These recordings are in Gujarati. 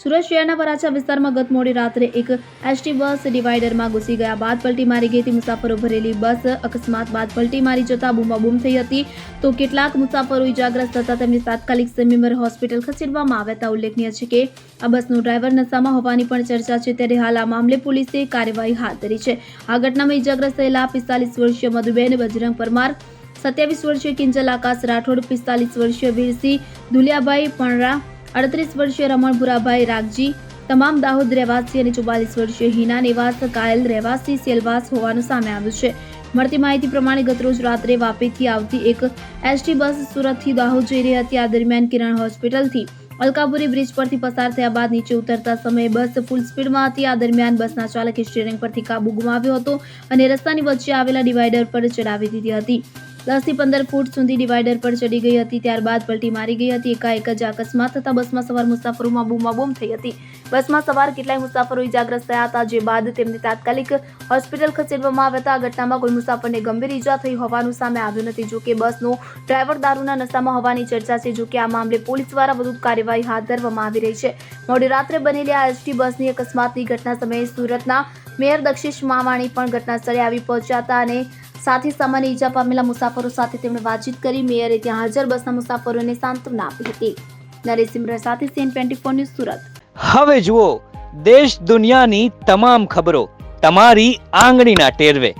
સુરત શહેરના વરાછા વિસ્તારમાં ગત મોડી રાત્રે એક એસટી બસ ડિવાઈડરમાં ઘૂસી ગયા બાદ પલટી મારી ગઈ હતી. મુસાફરો ભરેલી બસ અકસ્માત બાદ પલટી મારી જતા બૂમાબૂમ થઈ હતી. તો કેટલાક મુસાફરો ઇજાગ્રસ્ત થતા તેમને તાત્કાલિક સેમીમર હોસ્પિટલ ખસેડવામાં આવ્યા હતા ઉલ્લેખનીય છે કે આ બસનો ડ્રાઈવર નશામાં હોવાની પણ ચર્ચા છે. ત્યારે હાલ આ મામલે પોલીસે કાર્યવાહી હાથ ધરી છે. આ ઘટનામાં ઇજાગ્રસ્ત થયેલા પિસ્તાલીસ વર્ષીય મધુબેન બજરંગ પરમાર, સત્યાવીસ વર્ષીય કિંજલ આકાશ રાઠોડ, પિસ્તાલીસ વર્ષીય વીરસિંહ, દુલિયાભાઈ પણરા અડત્રીસ વર્ષીય રમણ ભુરાભાઈ રાગજી, તમામ દાહોદ રહેવાસી અને ચુમ્માલીસ વર્ષીય હિના નિવાસ, કાયલ રહેવાસી, સેલવાસ હોવાનું સામે આવ્યું છે. મળતી માહિતી પ્રમાણે ગતરોજ રાત્રે વાપીથી આવતી એક એસટી બસ સુરતથી દાહોદ જઈ રહી હતી. આ દરમિયાન કિરણ હોસ્પિટલથી અલકાપુરી બ્રિજ પરથી પસાર થયા બાદ નીચે ઉતરતા સમયે બસ ફૂલ સ્પીડમાં હતી. આ દરમિયાન બસના ચાલકે સ્ટીયરિંગ પરથી કાબુ ગુમાવ્યો હતો અને રસ્તાની વચ્ચે આવેલા ડિવાઈડર પર ચડાવી દીધી હતી. દસથી પંદર ફૂટ સુધી ડિવાઈડર પર ચડી ગઈ હતી. ત્યારબાદ પલટી મારી ગઈ હતી. એકાએક જ અકસ્માત થતા બસમાં સવાર મુસાફરોમાં બૂમાબૂમ થઈ હતી. બસમાં સવાર કેટલાય મુસાફરો ઇજાગ્રસ્ત થયા હતા. જે બાદ તેમને તાત્કાલિક હોસ્પિટલ ખસેડવામાં આવ્યા હતા. આ ઘટનામાં કોઈ મુસાફરને ગંભીર ઈજા થઈ હોવાનું સામે આવ્યું નથી. જોકે બસનો ડ્રાઈવર દારૂના નશામાં હોવાની ચર્ચા છે. જોકે આ મામલે પોલીસ દ્વારા વધુ કાર્યવાહી હાથ ધરવામાં આવી રહી છે. મોડી રાત્રે બનેલી આ એસટી બસની અકસ્માતની ઘટના સમયે સુરતના મેયર દક્ષિશ માવાણી પણ ઘટના સ્થળે આવી પહોંચ્યા હતા અને સાથે સામાન્ય ઈજા પામેલા મુસાફરો સાથે તેમણે વાતચીત કરી. મેયરે ત્યાં હાજર બસના મુસાફરોને સાંત્વના આપી હતી. નરેશ સિમરા સાથે CN twenty four news Surat. હવે જુઓ, દેશ દુનિયાની તમામ ખબરો તમારી આંગળીના ટેરવે.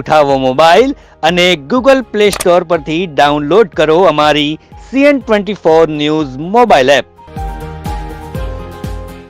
ઉઠાવો મોબાઈલ અને ગૂગલ પ્લે સ્ટોર પરથી ડાઉનલોડ કરો અમારી CN twenty four news mobile app.